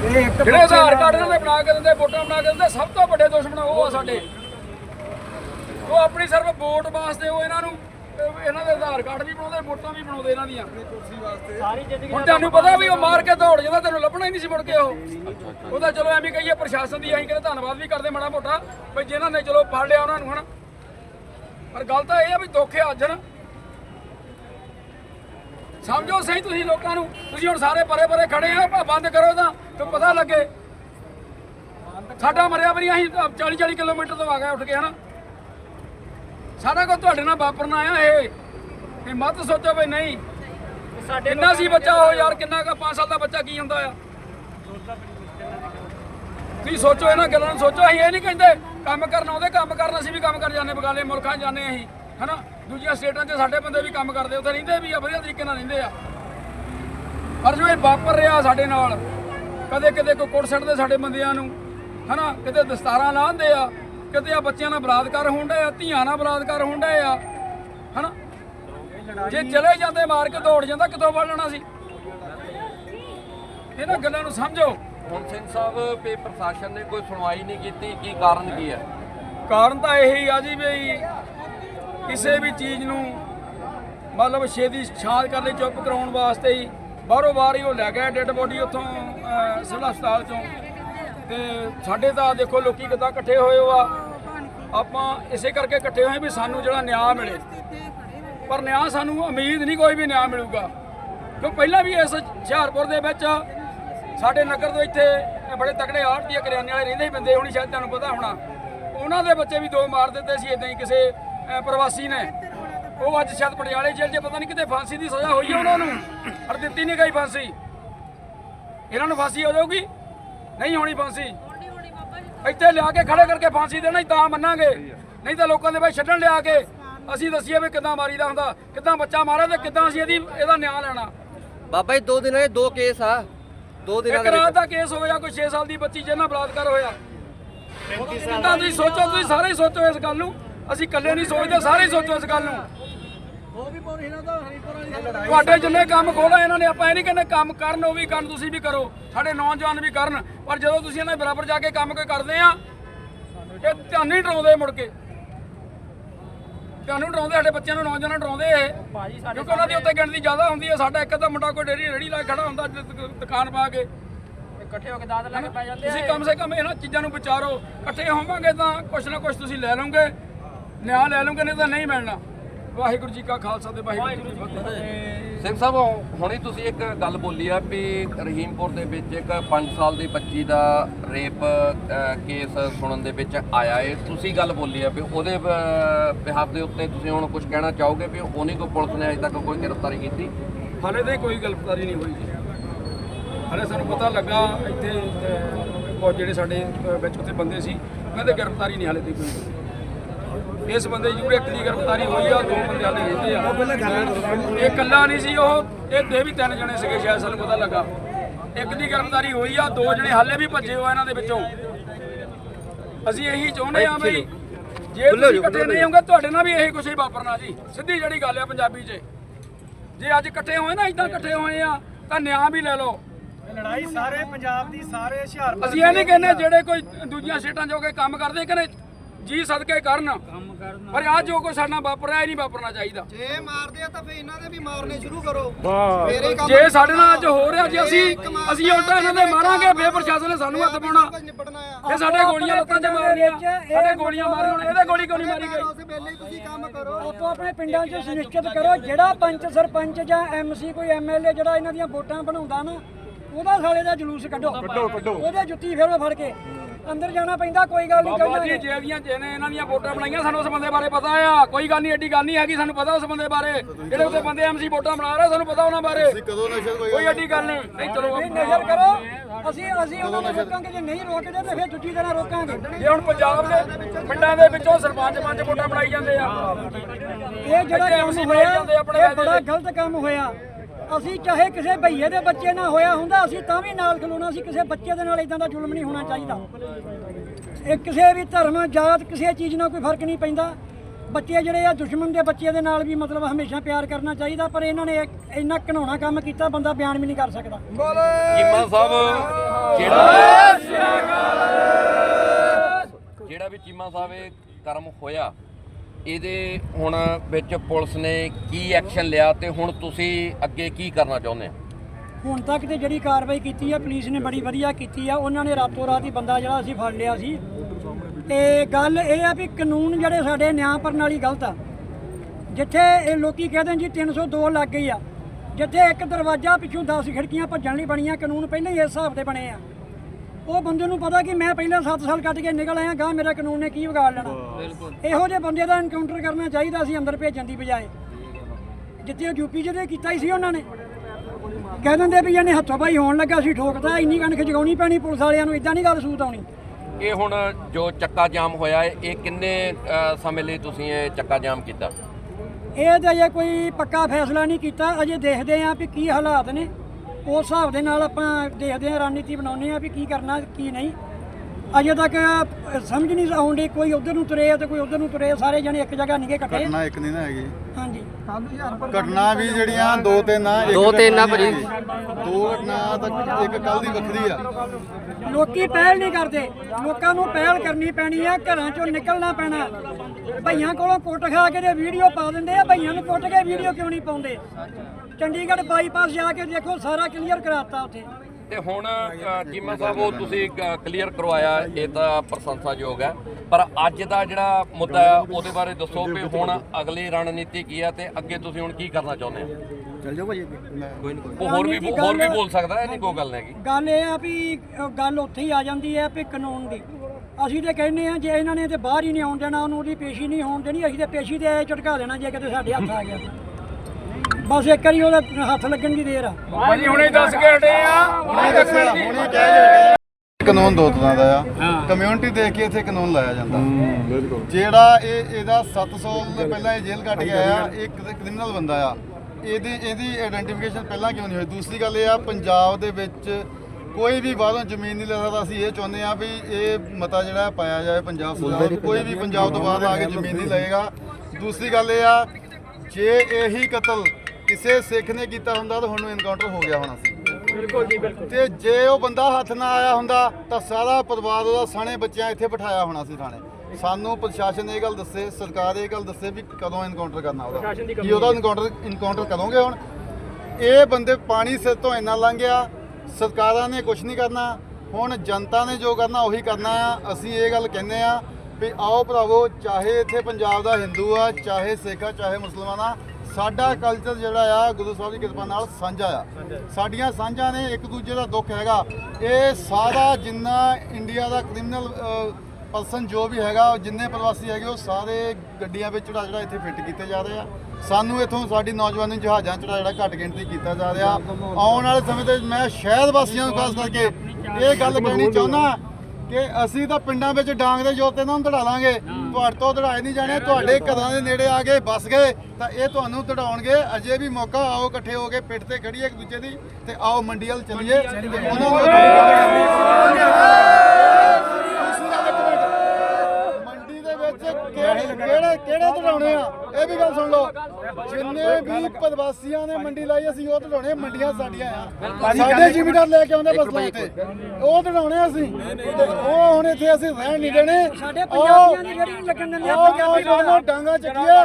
ਜਿਹੜੇ ਆਧਾਰ ਕਾਰਡ ਇਹਨਾਂ ਦੇ ਬਣਾ ਕੇ ਦਿੰਦੇ ਵੋਟਾਂ ਬਣਾ ਕੇ ਦਿੰਦੇ ਸਭ ਤੋਂ ਵੱਡੇ ਦੁਸ਼ਮਣ ਉਹ ਆ ਸਾਡੇ। ਉਹ ਆਪਣੀ ਸਿਰਫ ਵੋਟ ਵਾਸਤੇ ਉਹ ਇਹਨਾਂ ਨੂੰ ਇਹ- ਇਹਨਾਂ ਦੇ ਆਧਾਰ ਕਾਰਡ ਵੀ ਬਣਾਉਂਦੇ ਵੋਟਾਂ ਵੀ ਬਣਾਉਂਦੇ ਇਹਨਾਂ ਦੀਆਂ। ਸਾਰੀ ਜ਼ਿੰਦਗੀ ਹੁਣ ਤੁਹਾਨੂੰ ਪਤਾ ਵੀ ਉਹ ਮਾਰ ਕੇ ਦੌੜ ਜਾਂਦਾ ਤੈਨੂੰ ਲੱਭਣਾ ਹੀ ਨਹੀਂ ਸੀ ਮੁੜ ਕੇ ਉਹ। ਉਹਦਾ ਚਲੋ ਐਵੇਂ ਕਹੀਏ ਪ੍ਰਸ਼ਾਸਨ ਦੀ ਅਸੀਂ ਕਹਿੰਦੇ ਧੰਨਵਾਦ ਵੀ ਕਰਦੇ ਮਾੜਾ ਮੋਟਾ ਵੀ ਜਿਨ੍ਹਾਂ ਨੇ ਚਲੋ ਫੜ ਲਿਆ ਉਹਨਾਂ ਨੂੰ ਹਨਾ। ਪਰ ਗੱਲ ਤਾਂ ਇਹ ਆ ਵੀ ਦੁੱਖ ਨਾ। ਸਮਝੋ ਸਹੀ ਤੁਸੀਂ ਲੋਕਾਂ ਨੂੰ ਤੁਸੀਂ ਹੁਣ ਸਾਰੇ ਪਰੇ ਪਰੇ ਖੜੇ ਆ ਬੰਦ ਕਰੋ ਤਾਂ। ਤੇ ਪਤਾ ਲੱਗੇ। ਸਾਡਾ ਮਰਿਆ ਵੀ ਨਹੀਂ ਅਸੀਂ 40 40 ਕਿਲੋਮੀਟਰ ਤੋਂ ਆ ਗਏ ਉੱਠ ਕੇ ਹਨਾ। ਸਾਰਾ ਕੁਝ ਤੁਹਾਡੇ ਨਾਲ ਵਾਪਰਨਾ ਆ ਇਹ। ਇਹ ਮਤ ਸੋਚੋ ਵੀ ਨਹੀਂ। ਸਾਡੇ ਕਿੰਨਾ ਸੀ ਬੱਚਾ ਉਹ ਯਾਰ ਕਿੰਨਾ ਕਾ 5 ਸਾਲ ਦਾ ਬੱਚਾ ਕੀ ਹੁੰਦਾ ਆ? ਤੁਸੀਂ ਸੋਚੋ ਇਹਨਾਂ ਗੱਲਾਂ ਨੂੰ ਸੋਚੋ ਅਸੀਂ ਇਹ ਨਹੀਂ ਕਹਿੰਦੇ ਕੰਮ ਕਰਨ ਆਉਂਦੇ ਕੰਮ ਕਰਨ ਅਸੀਂ ਵੀ ਕੰਮ ਕਰ ਜਾਂਦੇ ਬਗਾਲੇ ਮੁਲਕਾਂ ਜਾਂਦੇ ਅਸੀਂ ਹਨਾ? ਦੂਜੀਆਂ ਸਟੇਟਾਂ 'ਚ ਸਾਡੇ ਬੰਦੇ ਵੀ ਕੰਮ ਕਰਦੇ ਉੱਥੇ ਰਹਿੰਦੇ ਵੀ ਆ ਵਧੀਆ ਤਰੀਕੇ ਨਾਲ ਰਹਿੰਦੇ ਆ। ਪਰ ਜੋ ਇਹ ਵਾਪਰ ਰਿਹਾ ਸਾਡੇ ਨਾਲ ਕਦੇ ਕਿਤੇ ਕੋਈ ਕੁੱਟ ਸੱਟਦੇ ਸਾਡੇ ਬੰਦਿਆਂ ਨੂੰ ਹਨਾ? ਕਿਤੇ ਦਸਤਾਰਾਂ ਲਾਉਂਦੇ ਆ ਕਿਤੇ ਆ ਬੱਚਿਆਂ ਨਾਲ ਬਲਾਤਕਾਰ ਹੁੰਦੇ ਆ ਧੀਆਂ ਨਾਲ ਬਲਾਤਕਾਰ ਹੁੰਦੇ ਆ ਹਨਾ? ਜੇ ਚਲੇ ਜਾਂਦੇ ਮਾਰ ਕੇ ਦੌੜ ਜਾਂਦਾ ਕਿੱਥੋਂ ਫੜ ਲੈਣਾ ਸੀ? ਇਹਨਾਂ ਗੱਲਾਂ ਨੂੰ ਸਮਝੋ। ਹੁਣ ਸਿੰਘ ਸਾਹਿਬ ਵੀ ਪ੍ਰਸ਼ਾਸਨ ਨੇ ਕੋਈ ਸੁਣਵਾਈ ਨਹੀਂ ਕੀਤੀ ਕੀ ਕਾਰਨ ਕੀ ਹੈ? ਕਾਰਨ ਤਾਂ ਇਹੀ ਆ ਜੀ ਵੀ ਕਿਸੇ ਵੀ ਚੀਜ਼ ਨੂੰ ਮਤਲਬ ਛੇਤੀ ਛਾਲ ਕਰ ਲਈ ਚੁੱਪ ਕਰਾਉਣ ਵਾਸਤੇ ਹੀ ਬਾਹਰੋਂ ਬਾਹਰ ਹੀ ਉਹ ਲੈ ਗਏ ਡੈੱਡ ਬੋਡੀ ਉੱਥੋਂ। ਸਿਵਲ ਹਸਪਤਾਲ ਚੋਂ। ਤੇ ਸਾਡੇ ਤਾਂ ਦੇਖੋ ਲੋਕੀ ਕਿੱਦਾਂ ਇਕੱਠੇ ਹੋਏ ਹੋ ਆ। ਆਪਾਂ ਇਸੇ ਕਰਕੇ ਇਕੱਠੇ ਹੋਏ ਵੀ ਸਾਨੂੰ ਜਿਹੜਾ ਨਿਆਂ ਮਿਲੇ। ਪਰ ਨਿਆਂ ਸਾਨੂੰ ਉਮੀਦ ਨਹੀਂ ਕੋਈ ਵੀ ਨਿਆਂ ਮਿਲੂਗਾ। ਕਿਉਂ ਪਹਿਲਾਂ ਵੀ ਇਸ ਹੁਸ਼ਿਆਰਪੁਰ ਦੇ ਵਿੱਚ ਸਾਡੇ ਨਗਰ ਤੋਂ ਇੱਥੇ ਬੜੇ ਤਕੜੇ ਆੜਤੀਆ ਕਰਿਆਨੇ ਵਾਲੇ ਰਹਿੰਦੇ ਬੰਦੇ ਹੋਣੀ ਸ਼ਾਇਦ ਤੁਹਾਨੂੰ ਪਤਾ ਹੋਣਾ। ਉਹਨਾਂ ਦੇ ਬੱਚੇ ਵੀ ਦੋ ਮਾਰ ਦਿੱਤੇ ਸੀ ਇਦਾਂ ਹੀ ਕਿਸੇ ਪ੍ਰਵਾਸੀ ਨੇ। ਉਹ ਅੱਜ ਸ਼ਾਇਦ ਪਟਿਆਲੇ ਜੇਲ੍ਹ 'ਚ ਪਤਾ ਨਹੀਂ ਕਿਤੇ ਫਾਂਸੀ ਦੀ ਸਜ਼ਾ ਹੋਈ ਹੈ ਉਹਨਾਂ ਨੂੰ। ਪਰ ਦਿੱਤੀ ਨਹੀਂ ਗਈ ਫਾਂਸੀ। ਇਹਨਾਂ ਨੂੰ ਫਾਂਸੀ ਹੋ ਜਾਊਗੀ? ਨਹੀਂ ਹੋਣੀ ਫਾਂਸੀ। ਇੱਥੇ ਲਿਆ ਕੇ ਖੜੇ ਕਰਕੇ ਫਾਂਸੀ ਦੇਣਾ ਹੀ ਤਾਂ ਮੰਨਾਂਗੇ। ਨਹੀਂ ਤਾਂ ਲੋਕਾਂ ਦੇ ਵਿੱਚ ਛੱਡਣ ਲਿਆ ਕੇ ਅਸੀਂ ਦੱਸੀਏ ਵੀ ਕਿੱਦਾਂ ਮਾਰੀਦਾ ਹੁੰਦਾ ਕਿੱਦਾਂ ਬੱਚਾ ਮਾਰਿਆ ਤੇ ਕਿੱਦਾਂ ਅਸੀਂ ਇਹਦੀ ਇਹਦਾ ਨਿਆਂ ਲੈਣਾ। ਬਾਬਾ ਜੀ ਦੋ ਦਿਨਾਂ ਦੇ ਦੋ ਕੇਸ ਆ। ਦੋ ਦਿਨਾਂ ਇੱਕ ਦੇ ਰਾਤ ਦਾ ਕੇਸ ਹੋਇਆ ਕੋਈ 6 ਸਾਲ ਦੀ ਬੱਚੀ ਜਿਹਨਾਂ ਬਲਾਤਕਾਰ ਹੋਇਆ। ਕਿੱਦਾਂ ਤੁਸੀਂ ਸੋਚੋ ਤੁਸੀਂ ਸਾਰੇ ਹੀ ਸੋਚੋ ਇਸ ਗੱਲ ਨੂੰ। ਅਸੀਂ ਇਕੱਲੇ ਨਹੀਂ ਸੋਚਦੇ ਸਾਰੇ ਹੀ ਸੋਚੋ ਇਸ ਗੱਲ ਨੂੰ। ਤੁਹਾਡੇ ਜਿੰਨੇ ਕੰਮ ਖੋਲਾ ਇਹਨਾਂ ਨੇ ਆਪਾਂ ਇਹ ਨਹੀਂ ਕਹਿੰਦੇ ਕੰਮ ਕਰਨ ਉਹ ਵੀ ਕਰਨ ਤੁਸੀਂ ਵੀ ਕਰੋ ਸਾਡੇ ਨੌਜਵਾਨ ਵੀ ਕਰਨ ਪਰ ਜਦੋਂ ਤੁਸੀਂ ਇਹਨਾਂ ਦੇ ਬਰਾਬਰ ਜਾ ਕੇ ਕੰਮ ਕੋਈ ਕਰਦੇ ਆ ਇਹ ਤੁਹਾਨੂੰ ਹੀ ਡਰਾਉਂਦੇ ਮੁੜ ਕੇ। ਤੁਹਾਨੂੰ ਡਰਾਉਂਦੇ ਸਾਡੇ ਬੱਚਿਆਂ ਨੂੰ ਨੌਜਵਾਨਾਂ ਨੂੰ ਡਰਾਉਂਦੇ ਇਹ। ਭਾਜੀ ਸਾਡੇ ਕਿਉਂਕਿ ਉਹਨਾਂ ਦੀ ਉੱਤੇ ਗਿਣਤੀ ਜ਼ਿਆਦਾ ਹੁੰਦੀ ਹੈ ਸਾਡਾ ਇੱਕ ਅੱਧਾ ਮੁੰਡਾ ਕੋਈ ਡੇਰੀ ਰੇੜੀ ਲਾ ਕੇ ਖੜਾ ਹੁੰਦਾ ਦੁਕਾਨ ਪਾ ਕੇ। ਇਕੱਠੇ ਹੋ ਕੇ ਦਾਦ ਲੈ ਕੇ ਪੈ ਜਾਂਦੇ ਤੁਸੀਂ ਕਮ ਸੇ ਕਮ ਇਹਨਾਂ ਚੀਜ਼ਾਂ ਨੂੰ ਵਿਚਾਰੋ ਇਕੱਠੇ ਹੋਵਾਂਗੇ ਤਾਂ ਕੁਛ ਨਾ ਕੁਛ ਤੁਸੀਂ ਲੈ ਲਓਗੇ। ਨਿਆਂ ਲੈ ਲਓਗੇ ਨਹੀਂ ਤਾਂ ਨਹੀਂ ਮਿਲਣਾ। ਵਾਹਿਗੁਰੂ ਜੀ ਕਾ ਖਾਲਸਾ ਤੇ ਵਾਹਿਗੁਰੂ ਜੀ ਕੀ ਫਤਿਹ। ਸਿੰਘ ਸਾਹਿਬ ਹੁਣੀ ਤੁਸੀਂ ਇੱਕ ਗੱਲ ਬੋਲੀ ਆ ਵੀ ਰਹੀਮਪੁਰ ਦੇ ਵਿੱਚ ਇੱਕ 5 ਸਾਲ ਦੀ ਬੱਚੀ ਦਾ ਰੇਪ ਕੇਸ ਸੁਣਨ ਦੇ ਵਿੱਚ ਆਇਆ ਏ। ਤੁਸੀਂ ਗੱਲ ਬੋਲੀ ਆ ਵੀ ਉਹਦੇ ਬਿਹਾਫ ਦੇ ਉੱਤੇ ਤੁਸੀਂ ਹੁਣ ਕੁਝ ਕਹਿਣਾ ਚਾਹੋਗੇ ਵੀ ਉਹਨੀ ਕੋ ਪੁਲਿਸ ਨੇ ਅਜੇ ਤੱਕ ਕੋਈ ਗ੍ਰਿਫਤਾਰੀ ਕੀਤੀ? ਹਾਲੇ ਤਾਂ ਕੋਈ ਗ੍ਰਿਫਤਾਰੀ ਨਹੀਂ ਹੋਈ ਜੀ। ਹਾਲੇ ਸਾਨੂੰ ਪਤਾ ਲੱਗਾ ਇੱਥੇ ਉਹ ਜਿਹੜੇ ਸਾਡੇ ਵਿੱਚ ਉੱਥੇ ਬੰਦੇ ਸੀ ਉਹਨਾਂ ਦੇ ਗ੍ਰਿਫਤਾਰੀ ਨਹੀਂ ਹਾਲੇ ਤੱਕ ਕੋਈ ਹੋਈ। ਇਸ ਬੰਦੇ ਜੂਰ ਇੱਕ ਦੀ ਗ੍ਰਿਫਤਾਰੀ ਹੋਈ ਆ ਦੋ ਬੰਦੇ ਹਾਲੇ ਰਹਿੰਦੇ ਆ। ਇਹ ਇਕੱਲਾ ਨਹੀਂ ਸੀ ਉਹ ਇਹ ਦੇ ਵੀ ਤਿੰਨ ਜਣੇ ਸੀਗੇ ਸ਼ਾਇਦ ਸਾਨੂੰ ਪਤਾ ਲੱਗਾ। ਇੱਕ ਦੀ ਗ੍ਰਿਫਤਾਰੀ ਹੋਈ ਆ ਦੋ ਜਣੇ ਹਾਲੇ ਵੀ ਭੱਜੇ ਹੋਏ ਇਹਨਾਂ ਦੇ ਵਿੱਚੋਂ। ਅਸੀਂ ਇਹੀ ਚਾਹੁੰਦੇ ਆ ਬਈ ਜੇ ਤੁਸੀਂ ਇਕੱਠੇ ਨਹੀਂ ਹੋਗੇ ਤੁਹਾਡੇ ਨਾਲ ਵੀ ਇਹੀ ਕੁਛ ਹੀ ਵਾਪਰਨਾ ਜੀ। ਸਿੱਧੀ ਜਿਹੜੀ ਗੱਲ ਆ ਪੰਜਾਬੀ 'ਚ। ਜੇ ਅੱਜ ਇਕੱਠੇ ਹੋਏ ਨਾ ਇਦਾਂ ਇਕੱਠੇ ਹੋਏ ਆ ਤਾਂ ਨਿਆਂ ਵੀ ਲੈ ਲਓ। ਲੜਾਈ ਸਾਰੇ ਪੰਜਾਬ ਦੀ ਸਾਰੇ ਹੁਸ਼ਿਆਰਪੁਰ ਅਸੀਂ ਇਹ ਨਹੀਂ ਕਹਿੰਦੇ ਜਿਹੜੇ ਕੋਈ ਦੂਜੀਆਂ ਸਟੇਟਾਂ 'ਚ ਹੋ ਕੇ ਕੰਮ ਕਰਦੇ ਕਹਿੰਦੇ ਜੀ ਸਦਕੇ ਕਰਨ। ਪਰ ਆ ਜੋ ਕੋਈ ਸਾਡਾ ਵਾਪਰਿਆ ਇਹ ਨਹੀਂ ਵਾਪਰਨਾ ਚਾਹੀਦਾ। ਜੇ ਮਾਰਦੇ ਆ ਤਾਂ ਫੇ ਇਹਨਾਂ ਦੇ ਵੀ ਮਾਰਨੇ ਸ਼ੁਰੂ ਕਰੋ। ਕੰਮ ਜੇ ਸਾਡੇ ਨਾਲ ਅੱਜ ਹੋ ਰਿਹਾ ਜੇ ਅਸੀਂ ਅਸੀਂ ਉਲਟਾ ਇਹਨਾਂ ਦੇ ਮਾਰਾਂਗੇ ਫੇਰ ਪ੍ਰਸ਼ਾਸਨ ਨੇ ਸਾਨੂੰ ਹੱਥ ਪਾਉਣਾ। ਇਹ ਸਾਡੇ ਗੋਲੀਆਂ ਲੱਤਾਂ 'ਚ ਮਾਰਨੀਆਂ। ਸਾਡੇ ਗੋਲੀਆਂ ਮਾਰੀ ਹੁਣ ਇਹਦੇ ਗੋਲੀ ਕਿਉਂ ਨਹੀਂ ਮਾਰੀ ਗਈ? ਉਸ ਵੇਲੇ ਤੁਸੀਂ ਕੰਮ ਕਰੋ। ਆਪੋ ਆਪਣੇ ਪਿੰਡਾਂ 'ਚ ਸੁਨਿਸ਼ਚਿਤ ਕਰੋ ਜਿਹੜਾ ਪੰਚ ਸਰਪੰਚ ਜਾਂ ਐਮਸੀ ਕੋਈ ਐਮਐਲਏ ਜਿਹੜਾ ਇਹਨਾਂ ਦੀਆਂ ਵੋਟਾਂ ਬਣਾਉਂਦਾ ਨਾ ਉਹਦਾ ਸਾਲੇ ਦਾ ਜਲੂਸ ਕੱਢੋ। ਕੱਢੋ ਕੱਢੋ। ਉਹਦੇ ਜੁੱਤੀ ਫੇਰੋ ਫੜ ਕੇ। ਅੰਦਰ ਜਾਣਾ ਪੈਂਦਾ ਕੋਈ ਗੱਲ ਨਹੀਂ ਬਾਬਾ ਕਹਿੰਦਾ ਜੀ ਜੇ ਦੀਆਂ ਜਿਹਨੇ ਇਹਨਾਂ ਦੀਆਂ ਵੋਟਾਂ ਬਣਾਈਆਂ ਸਾਨੂੰ ਉਸ ਬੰਦੇ ਬਾਰੇ ਪਤਾ ਆ। ਕੋਈ ਗੱਲ ਨਹੀਂ ਐਡੀ ਗੱਲ ਨਹੀਂ ਹੈਗੀ ਸਾਨੂੰ ਪਤਾ ਉਸ ਬੰਦੇ ਬਾਰੇ। ਜਿਹੜੇ ਉੱਤੇ ਬੰਦੇ ਐਮਸੀ ਵੋਟਾਂ ਬਣਾ ਰਹੇ ਸਾਨੂੰ ਪਤਾ ਉਹਨਾਂ ਬਾਰੇ। ਕਦੋਂ ਨਸ਼ਾ ਕੋਈ ਐਡੀ ਗੱਲ ਨਹੀਂ। ਨਹੀਂ ਚਲੋ ਨਹੀਂ ਨਜ਼ਰ ਕਰੋ। ਅਸੀਂ ਅਸੀਂ ਉਹਨਾਂ ਨੂੰ ਰੋਕਾਂਗੇ ਜੇ ਨਹੀਂ ਰੋਕਦੇ ਤਾਂ ਫਿਰ ਜੁੱਤੀ ਦੇਣਾ ਰੋਕਾਂਗੇ। ਜੇ ਹੁਣ ਪੰਜਾਬ ਦੇ ਪਿੰਡਾਂ ਦੇ ਵਿੱਚੋਂ ਸਰਪੰਚ ਪੰਚ ਵੋਟਾਂ ਬਣਾਈ ਜਾਂਦੇ ਆ। ਇਹ ਜਿਹੜਾ ਕੰਮ ਹੋਇਆ ਇਹ ਬੜਾ ਗਲਤ ਕੰਮ ਹੋਇਆ। ਅਸੀਂ ਚਾਹੇ ਕਿਸੇ ਭਈਏ ਦੇ ਬੱਚੇ ਨਾਲ ਹੋਇਆ ਹੁੰਦਾ ਅਸੀਂ ਤਾਂ ਵੀ ਨਾਲ ਖਲੋਣਾ ਸੀ। ਕਿਸੇ ਬੱਚੇ ਦੇ ਨਾਲ ਇਦਾਂ ਦਾ ਜ਼ੁਲਮ ਨਹੀਂ ਹੋਣਾ ਚਾਹੀਦਾ। ਇਹ ਕਿਸੇ ਵੀ ਧਰਮ ਜਾਤ ਕਿਸੇ ਚੀਜ਼ ਨਾਲ ਕੋਈ ਫ਼ਰਕ ਨਹੀਂ ਪੈਂਦਾ। ਬੱਚੇ ਜਿਹੜੇ ਆ ਦੁਸ਼ਮਣ ਦੇ ਬੱਚੇ ਦੇ ਨਾਲ ਵੀ ਮਤਲਬ ਹਮੇਸ਼ਾ ਪਿਆਰ ਕਰਨਾ ਚਾਹੀਦਾ ਪਰ ਇਹਨਾਂ ਨੇ ਇੰਨਾ ਘਿਨਾਉਣਾ ਕੰਮ ਕੀਤਾ ਬੰਦਾ ਬਿਆਨ ਵੀ ਨਹੀਂ ਕਰ ਸਕਦਾ। ਚੀਮਾ ਸਾਹਿਬ ਜਿਹੜਾ ਜਿਹੜਾ ਵੀ ਚੀਮਾ ਸਾਹਿਬ ਇਹ ਕਰਮ ਹੋਇਆ ਇਹਦੇ ਹੁਣ ਵਿੱਚ ਪੁਲਿਸ ਨੇ ਕੀ ਐਕਸ਼ਨ ਲਿਆ ਤੇ ਹੁਣ ਤੁਸੀਂ ਅੱਗੇ ਕੀ ਕਰਨਾ ਚਾਹੁੰਦੇ ਹੋ? ਹੁਣ ਤੱਕ ਤੇ ਜਿਹੜੀ ਕਾਰਵਾਈ ਕੀਤੀ ਆ, ਪੁਲਿਸ ਨੇ ਬੜੀ ਵਧੀਆ ਕੀਤੀ ਆ। ਉਹਨਾਂ ਨੇ ਰਾਤੋਂ ਰਾਤ ਹੀ ਬੰਦਾ ਜਿਹੜਾ ਅਸੀਂ ਫੜ ਲਿਆ ਸੀ। ਤੇ ਗੱਲ ਇਹ ਆ ਵੀ ਕਾਨੂੰਨ ਜਿਹੜੇ ਸਾਡੇ ਨਿਆਂ ਪ੍ਰਣਾਲੀ ਗਲਤ ਆ। ਜਿੱਥੇ ਇਹ ਲੋਕੀ ਕਹਿੰਦੇ ਨੇ ਜੀ 302 ਲੱਗ ਗਈ ਆ, ਜਿੱਥੇ ਇੱਕ ਦਰਵਾਜ਼ਾ ਪਿੱਛੋਂ 10 ਖਿੜਕੀਆਂ ਭੱਜਣ ਲਈ ਬਣੀਆਂ, ਕਾਨੂੰਨ ਪਹਿਲਾਂ ਹੀ ਇਸ ਹਿਸਾਬ ਦੇ ਬਣੇ ਆ। ਉਹ ਬੰਦੇ ਨੂੰ ਪਤਾ ਕਿ ਮੈਂ ਪਹਿਲਾਂ 7 ਸਾਲ ਕੱਟ ਕੇ ਨਿਕਲ ਆਇਆ ਗਾਂ ਮੇਰਾ ਕਾਨੂੰਨ ਨੇ ਕੀ ਵਿਗਾੜ ਲੈਣਾ। ਇਹੋ ਜਿਹੇ ਬੰਦੇ ਦਾ ਐਨਕਾਊਂਟਰ ਕਰਨਾ ਚਾਹੀਦਾ ਸੀ ਅੰਦਰ ਭੇਜਣ ਦੀ ਬਜਾਏ। ਜਿੱਥੇ ਯੂਪੀ ਜਿਹਦੇ ਕੀਤਾ ਹੀ ਸੀ ਉਹਨਾਂ ਨੇ। ਕਹਿ ਦਿੰਦੇ ਵੀ ਇਹਨੇ ਹੱਥੋਂ ਪਾਈ ਹੋਣ ਲੱਗਾ ਸੀ ਠੋਕਦਾ ਇੰਨੀ ਕਣਕ ਜਗਾਉਣੀ ਪੈਣੀ ਪੁਲਿਸ ਵਾਲਿਆਂ ਨੂੰ ਇਦਾਂ ਨਹੀਂ ਗੱਲ ਸੂਤ ਆਉਣੀ। ਇਹ ਹੁਣ ਜੋ ਚੱਕਾ ਜਾਮ ਹੋਇਆ ਹੈ ਇਹ ਕਿੰਨੇ ਸਮੇਂ ਲਈ ਤੁਸੀਂ ਇਹ ਚੱਕਾ ਜਾਮ ਕੀਤਾ? ਇਹ ਤਾਂ ਅਜੇ ਕੋਈ ਪੱਕਾ ਫੈਸਲਾ ਨਹੀਂ ਕੀਤਾ। ਅਜੇ ਦੇਖਦੇ ਆਂ ਵੀ ਕੀ ਹਾਲਾਤ ਨੇ। ਉਸ ਹਿਸਾਬ ਦੇ ਨਾਲ ਆਪਾਂ ਦੇਖਦੇ ਆਂ ਰਣਨੀਤੀ ਬਣਾਉਂਦੇ ਆਂ ਵੀ ਕੀ ਕਰਨਾ ਕੀ ਨਹੀਂ। ਅਜੇ ਤੱਕ ਸਮਝ ਨਹੀਂ ਆਉਂਦੀ ਕੋਈ ਉਧਰ ਨੂੰ ਤੁਰੇ ਆ ਤੇ ਕੋਈ ਉਧਰ ਨੂੰ ਤੁਰੇ ਸਾਰੇ ਜਣੇ ਇੱਕ ਜਗ੍ਹਾ ਨਿਗੇ ਇਕੱਠੇ। ਘਟਨਾ ਇੱਕ ਨਹੀਂ ਨਾ ਹੈਗੀ। ਹਾਂਜੀ। ਘਟਨਾ ਵੀ ਜਿਹੜੀਆਂ ਦੋ ਤਿੰਨ ਆ ਇੱਕ ਦੋ ਤਿੰਨ ਆ ਭਾਜੀ। ਨਹੀਂ। ਦੋ ਘਟਨਾ ਤਾਂ ਇੱਕ ਕੱਲ ਦੀ ਵੱਖਰੀ ਆ। ਲੋਕੀ ਪਹਿਲ ਨਹੀਂ ਕਰਦੇ। ਲੋਕਾਂ ਨੂੰ ਪਹਿਲ ਕਰਨੀ ਪੈਣੀ ਆ ਘਰਾਂ ਚੋਂ ਨਿਕਲਣਾ ਪੈਣਾ। ਭਈਆਂ ਕੋਲੋਂ ਕੁੱਟ ਖਾ ਕੇ ਤੇ ਵੀਡੀਓ ਪਾ ਦਿੰਦੇ ਆ ਭਈਆਂ ਨੂੰ ਕੁੱਟ ਕੇ ਵੀਡੀਓ ਕਿਉਂ ਨਹੀਂ ਪਾਉਂਦੇ? ਚੰਡੀਗੜ੍ਹ ਬਾਈਪਾਸ ਜਾ ਕੇ ਦੇਖੋ ਸਾਰਾ ਕਲੀਅਰ ਕਰਾਤਾ ਉੱਥੇ। ਤੇ ਹੁਣ ਚੀਮਾ ਸਾਹਿਬ ਉਹ ਤੁਸੀਂ ਕਲੀਅਰ ਕਰਵਾਇਆ ਇਹ ਤਾਂ ਪ੍ਰਸ਼ੰਸਾਯੋਗ ਹੈ। ਪਰ ਅੱਜ ਦਾ ਜਿਹੜਾ ਮੁੱਦਾ ਹੈ ਉਹਦੇ ਬਾਰੇ ਦੱਸੋ ਵੀ ਹੁਣ ਅਗਲੀ ਰਣਨੀਤੀ ਕੀ ਹੈ ਤੇ ਅੱਗੇ ਤੁਸੀਂ ਹੁਣ ਕੀ ਕਰਨਾ ਚਾਹੁੰਦੇ ਹੋ? ਚੱਲ ਜਾਓ ਭਾਜੀ ਉਹ ਹੋਰ ਵੀ ਹੋਰ ਵੀ ਬੋਲ ਸਕਦਾ ਹੈ ਨਹੀਂ ਕੋਈ ਗੱਲ ਨਹੀਂ ਗੱਲ ਇਹ ਆ ਵੀ ਗੱਲ ਉੱਥੇ ਹੀ ਆ ਜਾਂਦੀ ਹੈ ਵੀ ਕਾਨੂੰਨ ਦੀ। ਅਸੀਂ ਤੇ ਕਹਿੰਦੇ ਆ ਜੇ ਇਹਨਾਂ ਨੇ ਤੇ ਬਾਹਰ ਹੀ ਨਹੀਂ ਆਉਣ ਦੇਣਾ ਉਹਨੂੰ ਉਹਦੀ ਪੇਸ਼ੀ ਨਹੀਂ ਹੋਣ ਦੇਣੀ ਅਸੀਂ ਤੇ ਪੇਸ਼ੀ ਤੇ ਝਟਕਾ ਦੇਣਾ ਜੇ ਕਿਤੇ ਸਾਡੇ ਹੱਥ ਆ ਗਿਆ। ਬਸ ਇੱਕ ਵਾਰੀ ਉਹਦਾ ਹੱਥ ਲੱਗਣ ਦੀ ਦੇਰ ਆ। ਭਾਜੀ ਹੁਣੇ ਦੱਸ ਕੇ ਹਟੇ ਆ। ਹੁਣੇ ਦੱਸਿਆ ਹੁਣੇ ਕਹਿ ਕਾਨੂੰਨ ਦੋ ਤਰ੍ਹਾਂ ਦਾ ਆ। ਕਮਿਊਨਿਟੀ ਦੇਖ ਕੇ ਇੱਥੇ ਕਾਨੂੰਨ ਲਾਇਆ ਜਾਂਦਾ। ਜਿਹੜਾ ਇਹ ਇਹਦਾ 700 ਪਹਿਲਾਂ ਇਹ ਜੇਲ੍ਹ ਕੱਟ ਕੇ ਆਇਆ ਇਹ ਕ੍ਰਿਮੀਨਲ ਬੰਦਾ ਆ। ਇਹਦੀ ਇਹਦੀ ਆਇਡੈਂਟੀਫਿਕੇਸ਼ਨ ਪਹਿਲਾਂ ਕਿਉਂ ਨਹੀਂ ਹੋਈ? ਦੂਸਰੀ ਗੱਲ ਇਹ ਆ ਪੰਜਾਬ ਦੇ ਵਿੱਚ ਕੋਈ ਵੀ ਬਾਹਰੋਂ ਜ਼ਮੀਨ ਨਹੀਂ ਲੈ ਸਕਦਾ ਅਸੀਂ ਇਹ ਚਾਹੁੰਦੇ ਆ ਵੀ ਇਹ ਮਤਾ ਜਿਹੜਾ ਪਾਇਆ ਜਾਏ ਪੰਜਾਬ ਸਰਕਾਰ। ਕੋਈ ਵੀ ਪੰਜਾਬ। ਤੋਂ ਬਾਹਰ ਆ ਕੇ ਜ਼ਮੀਨ ਨਹੀਂ ਲਏਗਾ। ਦੂਸਰੀ ਗੱਲ ਇਹ ਆ ਜੇ ਇਹੀ ਕਤਲ ਕਿਸੇ ਸਿੱਖ ਨੇ ਕੀਤਾ ਹੁੰਦਾ ਤਾਂ ਹੁਣ ਨੂੰ ਐਨਕਾਊਂਟਰ ਹੋ ਗਿਆ ਹੋਣਾ ਸੀ। ਤੇ ਜੇ ਉਹ ਬੰਦਾ ਹੱਥ ਨਾ ਆਇਆ ਹੁੰਦਾ ਤਾਂ ਸਾਰਾ ਪਰਿਵਾਰ ਉਹਦਾ ਸਾਣੇ ਬੱਚਿਆਂ ਇੱਥੇ ਬਿਠਾਇਆ ਹੋਣਾ ਸੀ ਥਾਣੇ। ਸਾਨੂੰ ਪ੍ਰਸ਼ਾਸਨ ਇਹ ਗੱਲ ਦੱਸੇ ਸਰਕਾਰ ਇਹ ਗੱਲ ਦੱਸੇ ਵੀ ਕਦੋਂ ਐਨਕਾਊਂਟਰ ਕਰਨਾ ਉਹਦਾ। ਕੀ ਉਹਦਾ ਐਨਕਾਊਂਟਰ ਐਨਕਾਊਂਟਰ ਕਰੋਗੇ ਹੁਣ? ਇਹ ਬੰਦੇ ਪਾਣੀ ਸਿਰ ਤੋਂ ਇੰਨਾ ਲੰਘ ਗਿਆ ਸਰਕਾਰਾਂ ਨੇ ਕੁਝ ਨਹੀਂ ਕਰਨਾ, ਹੁਣ ਜਨਤਾ ਨੇ ਜੋ ਕਰਨਾ ਉਹੀ ਕਰਨਾ ਆ। ਅਸੀਂ ਇਹ ਗੱਲ ਕਹਿੰਦੇ ਆ ਵੀ ਆਓ ਭਰਾਵੋ, ਚਾਹੇ ਇੱਥੇ ਪੰਜਾਬ ਦਾ ਹਿੰਦੂ ਆ, ਚਾਹੇ ਸਿੱਖ ਆ, ਚਾਹੇ ਮੁਸਲਮਾਨ ਆ, ਸਾਡਾ ਕਲਚਰ ਜਿਹੜਾ ਆ, ਗੁਰੂ ਸਾਹਿਬ ਦੀ ਕਿਰਪਾ ਨਾਲ ਸਾਂਝਾ ਆ। ਸਾਡੀਆਂ ਸਾਂਝਾਂ ਨੇ ਇੱਕ ਦੂਜੇ ਦਾ ਦੁੱਖ ਹੈਗਾ। ਇਹ ਸਾਰਾ ਜਿੰਨਾ ਇੰਡੀਆ ਦਾ ਕ੍ਰਿਮੀਨਲ ਪਰਸਨ ਜੋ ਵੀ ਹੈਗਾ ਜਿੰਨੇ ਪ੍ਰਵਾਸੀ ਹੈਗੇ ਉਹ ਸਾਰੇ ਗੱਡੀਆਂ ਵਿੱਚ ਚੜਾ ਜਿਹੜਾ ਇੱਥੇ ਫਿੱਟ ਕੀਤੇ ਜਾ ਰਹੇ ਆ। ਸਾਨੂੰ ਇਥੋਂ ਸਾਡੀ ਨੌਜਵਾਨੀ ਨੂੰ ਜਹਾਜ਼ਾਂ ਚੜਾ ਜਿਹੜਾ ਘੱਟ ਗਿਣਤੀ ਕੀਤਾ ਜਾ ਰਿਹਾ। ਆਉਣ ਵਾਲੇ ਸਮੇਂ ਤੇ ਮੈਂ ਸ਼ਹਿਰ ਵਾਸੀਆਂ ਨੂੰ ਖਾਸ ਕਰਕੇ ਇਹ ਗੱਲ ਕਹਿਣੀ ਚਾਹੁੰਦਾ ਕਿ ਅਸੀਂ ਤਾਂ ਪਿੰਡਾਂ ਵਿੱਚ ਡਾਂਗ ਦੇ ਜੋਤੇ ਨਾਲ ਦੜਾ ਲਾਂਗੇ। ਤੁਹਾਡੇ ਤੋਂ ਦੜਾਏ ਨਹੀਂ ਜਾਣੇ ਤੁਹਾਡੇ ਘਰਾਂ ਦੇ ਨੇੜੇ ਆ ਕੇ ਵੱਸ ਗਏ ਤਾਂ ਇਹ ਤੁਹਾਨੂੰ ਦੜਾਉਣਗੇ। ਅਜੇ ਵੀ ਮੌਕਾ ਆਓ ਇਕੱਠੇ ਹੋ ਕੇ ਪਿੱਠ ਤੇ ਖੜੀਏ ਇੱਕ ਦੂਜੇ ਦੀ ਤੇ ਆਓ ਮੰਡੀ ਵੱਲ ਚੱਲੀਏ। ਉਹਨਾਂ ਨੂੰ ਵੀ ਗੱਲ ਸੁਣ ਲਓ। ਜਿੰਨੇ ਵੀ ਪ੍ਰਵਾਸੀਆਂ ਨੇ ਮੰਡੀ ਲਾਈ ਅਸੀਂ ਉਹ ਦੜਾਉਣੇ ਮੰਡੀਆਂ ਸਾਡੀਆਂ ਆ। ਸਾਡੇ ਜ਼ਿਮੀਦਾਰ ਲੈ ਕੇ ਆਉਂਦੇ ਬਸਲਾਂ ਤੇ। ਉਹ ਦੜਾਉਣੇ ਅਸੀਂ। ਤੇ ਉਹ ਹੁਣ ਇੱਥੇ ਅਸੀਂ ਰਹਿਣ ਨਹੀਂ ਦੇਣੇ। ਸਾਡੇ ਪੰਜਾਬੀਆਂ ਦੀ ਜਿਹੜੀ ਲੱਗਣ ਦਿੰਦੇ ਆ ਡਾਂਗਾ ਚੱਕੀਏ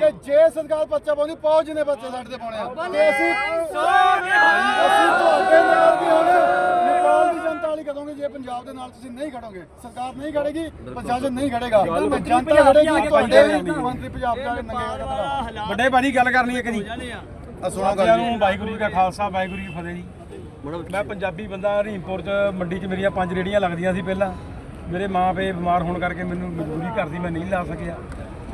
ਕਿ ਜੇ ਸਰਕਾਰ ਬੱਚਾ ਪਾਉਂਦੀ ਪਾਓ ਜਿੰਨੇ ਬੱਚੇ ਸਾਡੇ ਤੇ ਪਾਉਣੇ ਆ। ਤੇ ਅਸੀਂ ਅਸੀਂ ਪੰਜਾਬ ਦੇ ਨਾਲ ਤੁਸੀਂ ਨਹੀਂ ਖੜੋਗੇ ਸਰਕਾਰ ਨਹੀਂ ਖੜੇਗੀ ਪ੍ਰਸ਼ਾਸਨ ਨਹੀਂ ਖੜੇਗਾ। ਜਨਤਾ ਖੜੇਗੀ ਤੁਹਾਡੇ ਮੰਤਰੀ ਪੰਜਾਬ ਦਾ ਨੰਗੇ ਵੱਡੇ ਭਾਜੀ ਗੱਲ ਕਰਨੀ ਇੱਕ ਜੀ। ਆ। ਸੁਣੋ ਗੱਲ ਜੀ ਨੂੰ ਵਾਹਿਗੁਰੂ ਜੀ ਕਾ ਖਾਲਸਾ ਵਾਹਿਗੁਰੂ ਜੀ ਫਤਿਹ ਜੀ। ਮੈਂ ਪੰਜਾਬੀ ਬੰਦਾ ਹਰੀਮਪੁਰ ਚ ਮੰਡੀ ਚ ਮੇਰੀਆਂ ਪੰਜ ਰੇੜੀਆਂ ਲੱਗਦੀਆਂ ਸੀ ਪਹਿਲਾਂ। ਮੇਰੇ ਮਾਂ ਪੇ ਬਿਮਾਰ ਹੋਣ ਕਰਕੇ ਮੈਨੂੰ ਮਜਬੂਰੀ ਘਰ ਦੀ ਮੈਂ ਨਹੀਂ ਲਾ ਸਕਿਆ।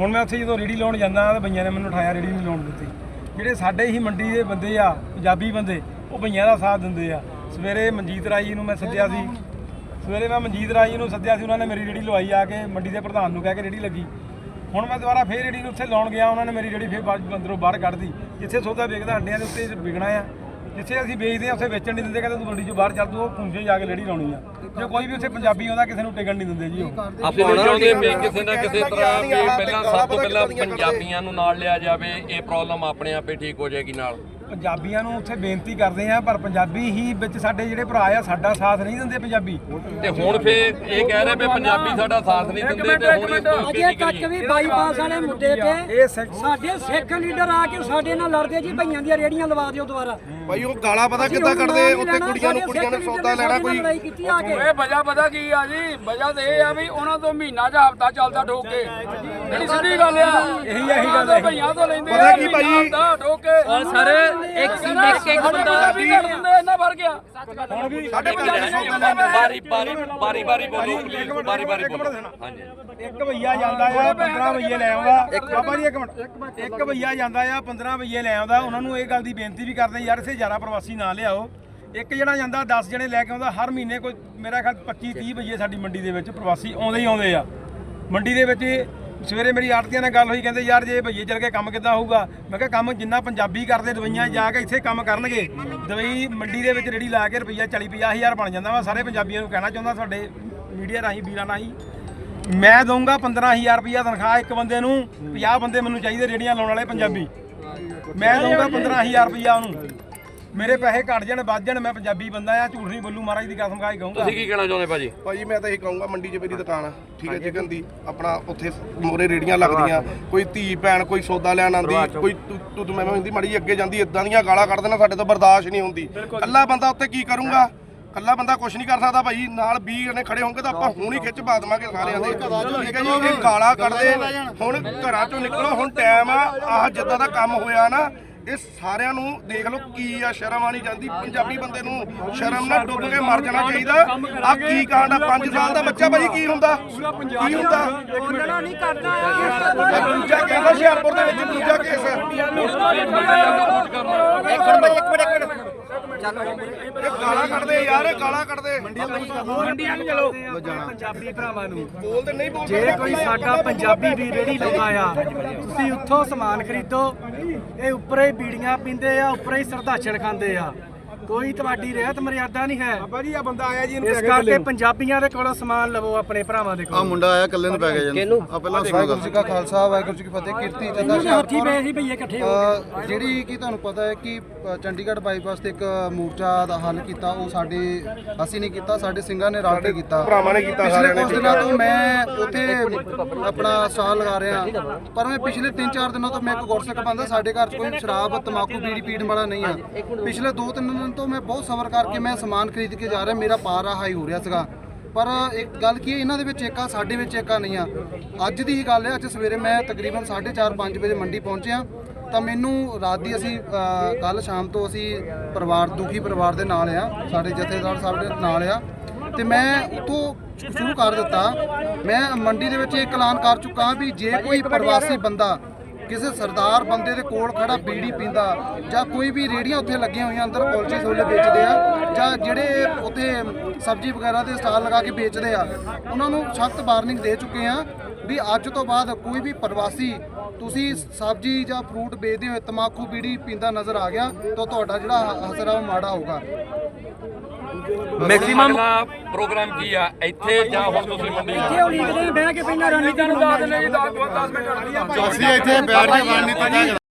ਹੁਣ ਮੈਂ ਉੱਥੇ ਜਦੋਂ ਰੇੜੀ ਲਾਉਣ ਜਾਂਦਾ ਤਾਂ ਬਈਆਂ ਨੇ ਮੈਨੂੰ ਉਠਾਇਆ ਰੇੜੀ ਨਹੀਂ ਲਾਉਣ ਦਿੱਤੀ। ਜਿਹੜੇ ਸਾਡੇ ਹੀ ਮੰਡੀ ਦੇ ਬੰਦੇ ਆ ਪੰਜਾਬੀ ਬੰਦੇ ਉਹ ਬਈਆਂ ਦਾ ਸਾਥ ਦਿੰਦੇ ਆ। ਸਵੇਰੇ ਮਨਜੀਤ ਰਾਈ ਜੀ ਨੂੰ ਮੈਂ ਸੱਦਿਆ ਸੀ। ਸਵੇਰੇ ਮੈਂ ਮਨਜੀਤ ਰਾਈ ਜੀ ਨੂੰ ਸੱਦਿਆ ਸੀ ਉਹਨਾਂ ਨੇ ਮੇਰੀ ਰੇੜੀ ਲਵਾਈ ਆ ਕੇ ਮੰਡੀ ਦੇ ਪ੍ਰਧਾਨ ਨੂੰ ਕਹਿ ਕੇ ਰੇੜੀ ਲੱਗੀ। ਹੁਣ ਮੈਂ ਦੁਬਾਰਾ ਫੇਰ ਰੇੜੀ ਨੂੰ ਉੱਥੇ ਲਾਉਣ ਗਿਆ ਉਹਨਾਂ ਨੇ ਮੇਰੀ ਰੇੜੀ ਫੇਰ ਬਾਅਦ ਅੰਦਰੋਂ ਬਾਹਰ ਕੱਢਦੀ ਜਿੱਥੇ ਸੌਦਾ ਵੇਚਦਾ ਅੱਡਿਆਂ ਦੇ ਉੱਤੇ ਵਿਕਣਾ ਆ। ਜਿੱਥੇ ਅਸੀਂ ਵੇਚਦੇ ਆ ਉੱਥੇ ਵੇਚਣ ਨਹੀਂ ਦਿੰਦੇ ਕਹਿੰਦੇ ਤੂੰ ਮੰਡੀ ਚੋਂ ਬਾਹਰ ਚੱਲ ਤੂੰ ਉਹ ਪੁੰਜੇ ਜਾ ਕੇ ਰੇੜੀ ਲਾਉਣੀ ਆ। ਜੇ ਕੋਈ ਵੀ ਉੱਥੇ ਪੰਜਾਬੀ ਆਉਂਦਾ ਕਿਸੇ ਨੂੰ ਟਿਕਣ ਨਹੀਂ ਦਿੰਦੇ ਜੀ ਉਹ। ਆਪਾਂ ਇਹ ਚਾਹੁੰਦੇ ਵੀ ਕਿਸੇ ਨਾ ਕਿਸੇ ਤਰ੍ਹਾਂ ਵੀ ਪਹਿਲਾਂ ਸਭ ਤੋਂ ਪਹਿਲਾਂ ਪੰਜਾਬੀਆਂ ਨੂੰ ਨਾਲ ਲਿਆ ਜਾਵੇ ਇਹ ਪ੍ਰੋਬਲਮ ਆਪਣੇ ਆਪੇ ਠੀਕ ਹੋ ਜਾਏਗੀ ਨਾਲ। ਪੰਜਾਬੀਆਂ ਨੂੰ ਉੱਥੇ ਬੇਨਤੀ ਕਰਦੇ ਆ ਪਰ ਪੰਜਾਬੀ ਹੀ ਵਿੱਚ ਸਾਡੇ ਜਿਹੜੇ ਭਰਾ ਆ ਸਾਡਾ ਸਾਥ ਨਹੀਂ ਦਿੰਦੇ ਪੰਜਾਬੀ ਤੇ ਹੁਣ ਫੇ ਇਹ ਕਹਿ ਰਹੇ ਵੀ ਪੰਜਾਬੀ ਸਾਡਾ ਸਾਥ ਨਹੀਂ ਦਿੰਦੇ ਤੇ ਹੁਣ ਇਸ। ਤੋਂ ਅਜੇ ਤੱਕ ਵੀ ਬਾਈਪਾਸ ਵਾਲੇ ਮੁੱਦੇ ਤੇ ਸਾਡੇ ਸਿੱਖ ਲੀਡਰ ਆ ਕੇ ਸਾਡੇ ਨਾਲ ਲੜਦੇ ਜੀ ਭਈਆਂ ਦੀਆਂ ਰੇੜੀਆਂ ਲਵਾ ਦਿਓ ਦੁਬਾਰਾ ਭਾਈ ਉਹ ਗਾਲਾਂ ਪਤਾ ਕਿੱਦਾਂ ਹੁਣ ਕੱਢਦੇ ਉੱਥੇ ਕੁੜੀਆਂ ਨੂੰ ਸਾਡੇ ਕੁੜੀਆਂ ਨੇ ਸੌਦਾ ਲੈਣਾ ਸਾਡੇ ਕੋਈ। ਇਹ ਵਜ੍ਹਾ ਪਤਾ ਕੀ ਆ ਜੀ? ਵਜ੍ਹਾ ਤੇ ਇਹ ਆ ਵੀ ਉਹਨਾਂ ਤੋਂ ਮਹੀਨਾ ਜਾਂ ਹਫਤਾ ਚੱਲਦਾ ਠੋਕ ਕੇ। ਜਿਹੜੀ ਸਿੱਧੀ ਗੱਲ ਆ ਇਹੀ ਇਹੀ ਗੱਲ ਹੈ। ਭਈਆਂ ਤੋਂ ਲੈਂਦੇ ਪਤਾ ਕੀ ਭਾਈ? ਠੋਕ ਕੇ। ਸਰ ਇੱਕ ਇੱਕ ਇੱਕ ਬੰਦਾ ਵੀ ਕਰ ਦਿੰਦੇ ਇੰਨਾ ਫ਼ਰਕ ਆ। ਸਾਡੇ ਪੰਜਾਬੀ ਸੌਦਾ ਲੈਣਾ ਬਾਰੀ ਬਾਰੀ ਬਾਰੀ ਬਾਰੀ ਬੋਲੋ ਬਾਰੀ ਬਾਰੀ ਬੋਲੋ। ਹਾਂਜੀ। ਇੱਕ ਭਈਆ ਜਾਂਦਾ ਆ 15 ਭਈਏ ਲੈ ਆਉਂਦਾ। ਬਾਬਾ ਜੀ ਇੱਕ ਮਿੰਟ। ਇੱਕ ਭਈਆ ਜਾਂਦਾ ਆ 15 ਭਈਏ ਲੈ ਆਉਂਦਾ। ਉਹਨਾਂ ਨੂੰ ਇਹ ਗੱਲ ਦੀ ਬੇਨਤੀ ਵੀ ਕਰਦੇ ਯਾਰ ਇੱਥੇ ਜ਼ਿਆਦਾ ਪ੍ਰਵਾਸੀ ਨਾ ਲਿਆਓ। ਇੱਕ ਜਣਾ ਜਾਂਦਾ 10 ਜਣੇ ਲੈ ਕੇ ਆਉਂਦਾ, ਹਰ ਮਹੀਨੇ ਕੋਈ, ਮੇਰਾ ਖਿਆਲ 25 30 ਭਈਏ ਸਾਡੀ ਮੰਡੀ ਦੇ ਵਿੱਚ ਪ੍ਰਵਾਸੀ ਆਉਂਦੇ ਹੀ ਆਉਂਦੇ ਆ। ਮੰਡੀ ਦੇ ਵਿੱਚ ਸਵੇਰੇ ਮੇਰੀ ਆੜਤੀਆਂ ਨਾਲ ਗੱਲ ਹੋਈ, ਕਹਿੰਦੇ, ਯਾਰ, ਜੇ ਭਈਏ ਚਲ ਕੇ ਕੰਮ ਕਿੱਦਾਂ ਹੋਊਗਾ? ਮੈਂ ਕਿਹਾ, ਕੰਮ ਜਿੰਨਾ ਪੰਜਾਬੀ ਕਰਦੇ, ਦਵਾਈਆਂ ਜਾ ਕੇ ਇੱਥੇ ਕੰਮ ਕਰਨਗੇ। ਦਵਾਈ ਮੰਡੀ ਦੇ ਵਿੱਚ ਰੇੜੀ ਲਾ ਕੇ ਰੁਪਈਆ 40 50 ਹਜ਼ਾਰ ਬਣ ਜਾਂਦਾ ਵਾ, ਸਾਰੇ ਪੰਜਾਬੀਆਂ ਨੂੰ ਕਹਿਣਾ ਚਾਹੁੰਦਾ ਤੁਹਾਡੇ ਮੀਡੀਆ ਰਾਹੀਂ, ਵੀਰਾਂ ਰਾਹੀਂ। ਮੈਂ ਦਊਂਗਾ 15000 ਰੁਪਈਆ ਤਨਖਾਹ ਇੱਕ ਬੰਦੇ ਨੂੰ 50 ਬੰਦੇ ਮੈਨੂੰ ਚਾਹੀਦੇ ਰੇੜੀਆਂ ਲਾਉਣ ਵਾਲੇ ਪੰਜਾਬੀ। ਮੈਂ ਦਊਂਗਾ 15000 ਰੁਪਈਆ ਉਹਨੂੰ। ਮੇਰੇ ਪੈਸੇ ਘਟ ਜਾਣ ਵੱਧ ਜਾਣ ਮੈਂ ਪੰਜਾਬੀ ਬੰਦਾ ਆ ਝੂਠ ਨਹੀਂ ਬੋਲੂ ਮਹਾਰਾਜ ਦੀ ਕਸਮ ਖਾ ਕੇ ਕਹੂੰਗਾ। ਤੁਸੀਂ ਕੀ ਕਹਿਣਾ ਚਾਹੁੰਦੇ ਭਾਜੀ? ਭਾਜੀ ਮੈਂ ਤਾਂ ਇਹ ਕਹੂੰਗਾ ਮੰਡੀ 'ਚ ਮੇਰੀ ਦੁਕਾਨ ਆ ਠੀਕ ਹੈ ਚਿਕਨ ਦੀ। ਆਪਣਾ ਉੱਥੇ ਮੋਰੇ ਰੇੜੀਆਂ ਲੱਗਦੀਆਂ ਕੋਈ ਧੀ ਭੈਣ ਕੋਈ ਸੌਦਾ ਲੈਣ ਆਂਦੀ ਕੋਈ ਤੂੰ ਤੂੰ ਮੈਂ ਹੁੰਦੀ ਮੜੀ ਅੱਗੇ ਜਾਂਦੀ ਇਦਾਂ ਦੀਆਂ ਗਾਲਾਂ ਕੱਢ ਦੇਣਾ ਸਾਡੇ ਤੋਂ ਬਰਦਾਸ਼ਤ ਨਹੀਂ ਹੁੰਦੀ। ਕੱਲਾ ਬੰਦਾ ਉੱਥੇ ਕੀ ਕਰੂੰਗਾ? ਕੱਲਾ ਬੰਦਾ ਕੁਝ ਨਹੀਂ ਕਰ ਸਕਦਾ ਭਾਈ ਨਾਲ 20 ਜਣੇ ਖੜੇ ਹੋਣਗੇ ਤਾਂ ਆਪਾਂ ਹੁਣ ਹੀ ਖਿੱਚ ਪਾ ਦੇਵਾਂਗੇ ਸਾਰਿਆਂ ਦੇ ਠੀਕ ਹੈ ਜੀ ਇਹ ਗਾਲਾਂ ਕੱਢਦੇ ਹੁਣ ਘਰਾਂ ਚੋਂ ਨਿਕਲੋ ਹੁਣ ਟਾਈਮ ਆ ਆਹ ਜਿੱਦਾਂ ਦਾ ਕੰਮ ਹੋਇਆ ਨਾ ਇਹ ਸਾਰਿਆਂ ਨੂੰ ਦੇਖ ਲਓ ਕੀ ਆ ਸ਼ਰਮ ਆਣੀ ਜਾਂਦੀ ਪੰਜਾਬੀ ਬੰਦੇ ਨੂੰ ਸ਼ਰਮ ਨਾਲ ਡੁੱਬ ਕੇ ਮਰ ਜਾਣਾ ਚਾਹੀਦਾ। ਆ ਕੀ ਕਾਂਡ ਆ? 5 ਸਾਲ ਦਾ ਬੱਚਾ ਭਾਈ ਕੀ ਹੁੰਦਾ? ਕੀ ਹੁੰਦਾ? ਬੋਲਣਾ ਨਹੀਂ ਕਰਦਾ ਦੂਜਾ ਕੇਸ ਹੁਸ਼ਿਆਰਪੁਰ ਦੇ ਵਿੱਚ ਦੂਜਾ ਕੇਸ ਇੱਕ ਮਿੰਟ ਮਿੰਟ ਗਾਲਾਂ ਕੱਢਦੇ ਯਾਰ ਇਹ ਗਾਲਾਂ ਕੱਢਦੇ। ਮੰਡੀਆਂ ਨੂੰ ਚਲੋ। ਪੰਜਾਬੀ ਭਰਾਵਾਂ ਨੂੰ। ਬੋਲਦੇ ਨਹੀਂ ਬੋਲਦੇ ਜੇ ਕੋਈ ਸਾਡਾ ਪੰਜਾਬੀ ਵੀ ਰੇੜੀ ਲਾਉਂਦਾ ਆ ਤੁਸੀਂ ਉੱਥੋਂ ਸਮਾਨ ਖਰੀਦੋ। ਇਹ ਉੱਪਰੇ ਹੀ ਬੀੜੀਆਂ ਪੀਂਦੇ ਆ ਉੱਪਰੇ ਹੀ ਸਰਦਾਛੜ ਖਾਂਦੇ ਆ। ਕੋਈ ਤੁਹਾਡੀ ਰਹਿਤ ਮਰਿਆਦਾ ਨਹੀਂ ਹੈ। ਬਾਬਾ ਜੀ ਆ ਬੰਦਾ ਆਇਆ ਜੀ ਇਸ ਕਰਕੇ ਪੰਜਾਬੀਆਂ ਦੇ ਕੋਲੋਂ ਸਮਾਨ ਲਵੋ ਆਪਣੇ ਭਰਾਵਾਂ ਦੇ ਆ ਕੋਲੋਂ। ਮੁੰਡਾ ਆਇਆ ਕੱਲੇ ਨੂੰ ਪੈ ਗਿਆ ਜੀ ਆ ਪਹਿਲਾਂ ਵਾਹਿਗੁਰੂ ਜੀ ਕਾ ਖਾਲਸਾ ਵਾਹਿਗੁਰੂ ਜੀ ਕੀ ਫਤਿਹ। ਕੀਰਤੀ ਚੰਦਾ ਇਹਨਾਂ ਦੇ ਹੱਥੀ ਪਏ ਸੀ ਭਈਏ ਇਕੱਠੇ ਹੋ ਕੇ। ਅ, ਜਿਹੜੀ ਕਿ ਤੁਹਾਨੂੰ ਪਤਾ ਹੈ ਕਿ ਅ, ਚੰਡੀਗੜ੍ਹ ਬਾਈਪਾਸ ਤੇ ਇੱਕ ਮੋਰਚਾ ਦਾ ਹੱਲ ਕੀਤਾ ਉਹ ਸਾਡੇ ਅਸੀਂ ਨਹੀਂ ਕੀਤਾ ਸਾਡੇ ਸਿੰਘਾਂ ਨੇ ਰਲ ਕੇ ਕੀਤਾ। ਭਰਾਵਾਂ ਨੇ ਕੀਤਾ ਸਾਰਿਆਂ ਨੇ ਕੁਝ ਦਿਨਾਂ ਤੋਂ ਮੈਂ ਉੱਥੇ ਆਪਣਾ ਸਟਾਲ ਲਗਾ ਰਿਹਾ। ਪਰ ਮੈਂ ਪਿਛਲੇ 3-4 ਦਿਨਾਂ ਤੋਂ ਮੈਂ ਇੱਕ ਗੁਰਸਿੱਖ ਬੰਦਾ ਸਾਡੇ ਘਰ 'ਚ ਕੋਈ ਸ਼ਰਾਬ ਤਮਾਕੂ ਬੀੜੀ ਪੀਣ ਵਾਲਾ ਨਹੀਂ ਆ। ਪਿਛਲੇ 2-3 ਦਿਨ ਤੋਂ ਤੋਂ ਮੈਂ ਬਹੁਤ ਸਬਰ ਕਰਕੇ ਮੈਂ ਸਮਾਨ ਖਰੀਦ ਕੇ ਜਾ ਰਿਹਾ, ਮੇਰਾ ਪਾਰਾ ਹਾਈ ਹੋ ਰਿਹਾ ਸੀਗਾ। ਪਰ ਇੱਕ ਗੱਲ ਕੀ ਹੈ, ਇਹਨਾਂ ਦੇ ਵਿੱਚ ਏਕਾ, ਸਾਡੇ ਵਿੱਚ ਏਕਾ ਨਹੀਂ ਆ। ਅੱਜ ਦੀ ਹੀ ਗੱਲ ਹੈ, ਅੱਜ ਸਵੇਰੇ ਮੈਂ ਤਕਰੀਬਨ 4:30 5 ਵਜੇ ਮੰਡੀ ਪਹੁੰਚਿਆ। ਤਾਂ ਮੈਨੂੰ ਰਾਤ ਦੀ ਅਸੀਂ ਕੱਲ ਸ਼ਾਮ ਤੋਂ ਅਸੀਂ ਪਰਿਵਾਰ, ਦੁਖੀ ਪਰਿਵਾਰ ਦੇ ਨਾਲ ਆ, ਸਾਡੇ ਜਥੇਦਾਰ ਸਾਹਿਬ ਦੇ ਨਾਲ ਆ। ਤੇ ਮੈਂ ਉਤੋਂ ਸ਼ੁਰੂ ਕਰ ਦਿੱਤਾ। ਮੈਂ ਮੰਡੀ ਦੇ ਵਿੱਚ ਇਹ ਐਲਾਨ ਕਰ ਚੁੱਕਾ ਵੀ ਜੇ ਕੋਈ ਪ੍ਰਵਾਸੀ ਬੰਦਾ ਕਿਸੇ ਸਰਦਾਰ ਬੰਦੇ ਦੇ ਕੋਲ ਖੜਾ ਬੀੜੀ ਪੀਂਦਾ ਜਾਂ ਕੋਈ ਵੀ ਰੇੜੀਆਂ ਉੱਥੇ ਲੱਗੀਆਂ ਹੋਈਆਂ ਅੰਦਰ ਕੁਲਚੇ ਛੋਲੇ ਵੇਚਦੇ ਆ ਜਾਂ ਜਿਹੜੇ ਉੱਥੇ ਸਬਜ਼ੀ ਵਗੈਰਾ ਦੇ ਸਟਾਲ ਲਗਾ ਕੇ ਵੇਚਦੇ ਆ, ਉਹਨਾਂ ਨੂੰ ਸਖਤ ਵਾਰਨਿੰਗ ਦੇ ਚੁੱਕੇ ਆ ਵੀ ਅੱਜ ਤੋਂ ਬਾਅਦ ਕੋਈ ਵੀ ਪ੍ਰਵਾਸੀ ਤੁਸੀਂ ਸਬਜ਼ੀ ਜਾਂ ਫਰੂਟ ਵੇਚਦੇ ਹੋ, ਤਮਾਕੂ, ਬੀੜੀ ਪੀਂਦਾ ਨਜ਼ਰ ਆ ਗਿਆ ਤਾਂ ਤੁਹਾਡਾ ਜਿਹੜਾ ਅਸਰ ਆ ਉਹ ਮਾੜਾ ਹੋਊਗਾ। ਮੈਕਸਿਮਮ ਪ੍ਰੋਗਰਾਮ ਕੀ ਆ? ਇੱਥੇ ਜਾਂ ਹੁਣ ਤੁਸੀਂ ਮੰਡੀ ਇੱਥੇ ਉਹ ਲਿਖਦੇ ਆ ਬਹਿ ਕੇ ਪਹਿਲਾਂ ਰਣਨੀਤੀ ਤੁਹਾਨੂੰ ਦੱਸ ਦਿੰਦੇ ਜੀ 10 10 ਮਿੰਟ ਅਸੀਂ ਇੱਥੇ ਬੈਠ ਕੇ ਰਣਨੀਤੀ